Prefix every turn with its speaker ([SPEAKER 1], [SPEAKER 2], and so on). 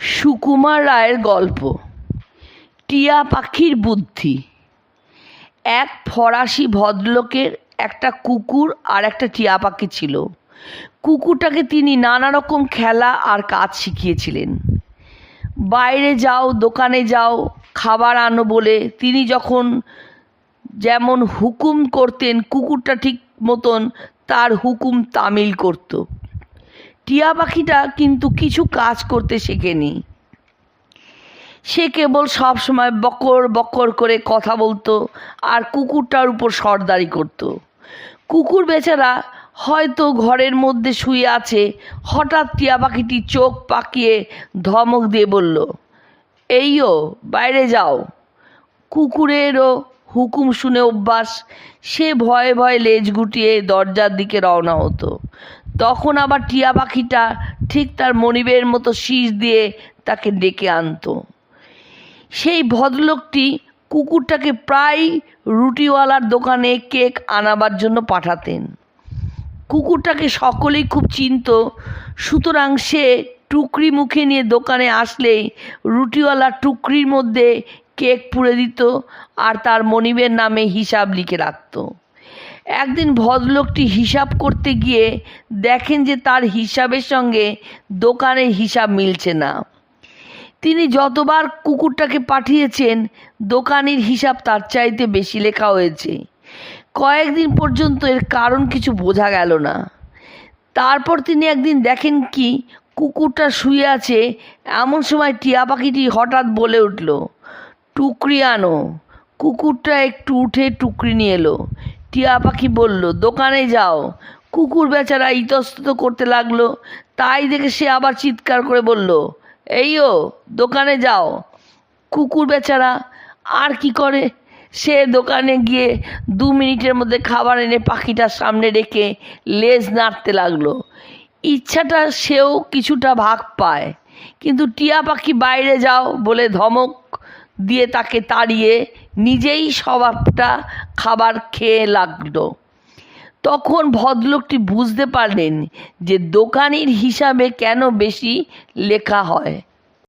[SPEAKER 1] সুকুমার রায়ের গল্প। টিয়া পাখির বুদ্ধি। এক ফরাসি ভদ্রলোকের একটা কুকুর আর একটা টিয়া পাখি ছিল। কুকুরটাকে তিনি নানা রকম খেলা আর কাজ শিখিয়েছিলেন। বাইরে যাও, দোকানে যাও, খাবার আনো বলে তিনি যখন যেমন হুকুম করতেন, কুকুরটা ঠিক মতন তার হুকুম তামিল করতো। টিয়া পাখিটা কিন্তু কিছু কাজ করতে শেখেনি। সে কেবল সব সময় বকর বকর করে কথা বলতো আর কুকুরটার উপর সর্দারি করতো। কুকুর বেচারা হয়তো ঘরের মধ্যে শুয়ে আছে, হঠাৎ টিয়া পাখিটি চোখ পাকিয়ে ধমক দিয়ে বলল এইও বাইরে যাও। কুকুরেরও হুকুম শুনে অভ্যাস। সে ভয়ে ভয়ে লেজ গুটিয়ে দরজার দিকে রওনা হতো। তখন আবার টিয়া পাখিটা ঠিক তার মনিবের মতো শীষ দিয়ে তাকে ডেকে আনতো। সেই ভদ্রলোকটি কুকুরটাকে প্রায় রুটিওয়ালার দোকানে কেক আনাবার জন্য পাঠাতেন। কুকুরটাকে সকলেই খুব চিনত, সুতরাং সে টুকরি মুখে নিয়ে দোকানে আসলেই রুটিওয়ালা টুকরির মধ্যে কেক পুড়ে দিত আর তার মনিবের নামে হিসাব লিখে রাখত। একদিন ভদ্রলোকটি হিসাব করতে গিয়ে দেখেন যে তার হিসাবের সঙ্গে দোকানের হিসাব মিলছে না। তিনি যতবার কুকুরটাকে পাঠিয়েছেন, দোকানের হিসাব তার চাইতে বেশি লেখা হয়েছে। কয়েকদিন পর্যন্ত এর কারণ কিছু বোঝা গেল না। তারপর তিনি একদিন দেখেন কি, কুকুরটা শুয়ে আছে, এমন সময় টিয়া পাখিটি হঠাৎ বলে উঠল টুকরি আনো। কুকুরটা একটু উঠে টুকরি নিয়ে এলো। টিয়া পাখি বলল, দোকানে যাও। কুকুর বেচারা ইতস্তত করতে লাগল। তাই দেখে সে আবার চিৎকার করে বলল এইও দোকানে যাও। কুকুর বেচারা, আর কি করে? সে দোকানে গিয়ে দু মিনিটের মধ্যে খাবার এনে পাখিটার সামনে রেখে লেজ নাড়তে লাগল। ইচ্ছাটা সেও কিছুটা ভাগ পায়। কিন্তু টিয়া পাখি বাইরে যাও বলে ধমক দিয়ে তাকে তাড়িয়ে নিজেই স্বভাবটা খাবার খেয়ে লাগল। তখন ভদ্রলোকটি বুঝতে পারলেন যে দোকানির হিসাবে কেন বেশি লেখা হয়।